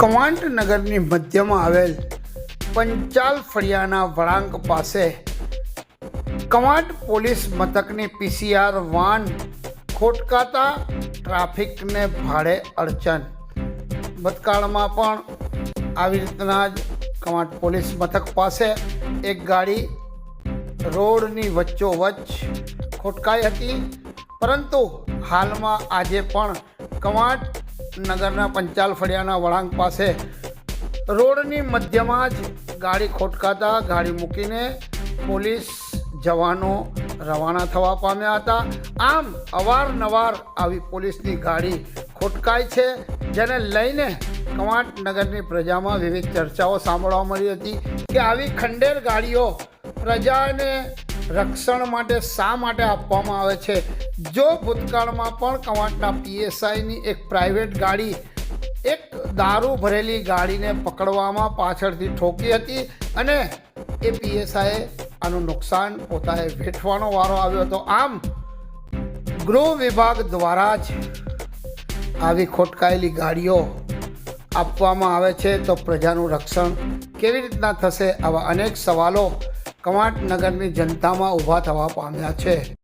કવાંટ નગરની મધ્યમાં આવેલ પંચાલ ફળિયાના વળાંક પાસે કવાંટ પોલીસ મથકની પીસીઆર વાન ખોટકાતા ટ્રાફિકને ભાડે અડચણ. ભૂતકાળમાં પણ આવી રીતના જ કવાંટ પોલીસ મથક પાસે એક ગાડી રોડની વચ્ચોવચ્ચ ખોટકાઈ હતી. પરંતુ હાલમાં આજે પણ કવાંટ નગરના પંચાલ ફળિયાના વળાંક પાસે રોડની મધ્યમાં જ ગાડી ખોટકાતા ગાડી મૂકીને પોલીસ જવાનો રવાના થવા પામ્યા હતા. આમ અવારનવાર આવી પોલીસની ગાડી ખોટકાય છે, જેને લઈને કવાંટ નગરની પ્રજામાં વિવિધ ચર્ચાઓ સાંભળવા મળી હતી કે આવી ખંડેર ગાડીઓ પ્રજાને રક્ષણ માટે શા માટે આપવામાં આવે છે? જો ભૂતકાળમાં પણ કવાંટના પીએસઆઈની એક પ્રાઇવેટ ગાડી, એક દારૂ ભરેલી ગાડીને પકડવામાં પાછળથી ઠોકી હતી અને એ પીએસઆઈએ આનું નુકસાન પોતાએ વેઠવાનો વારો આવ્યો હતો. આમ, ગૃહ વિભાગ દ્વારા જ આવી ખોટકાયેલી ગાડીઓ આપવામાં આવે છે. તો પ્રજાનું રક્ષણ કેવી રીતના થશે? આવા અનેક સવાલો કવાંટ નગરની જનતામાં ઊભા થવા પામ્યા છે.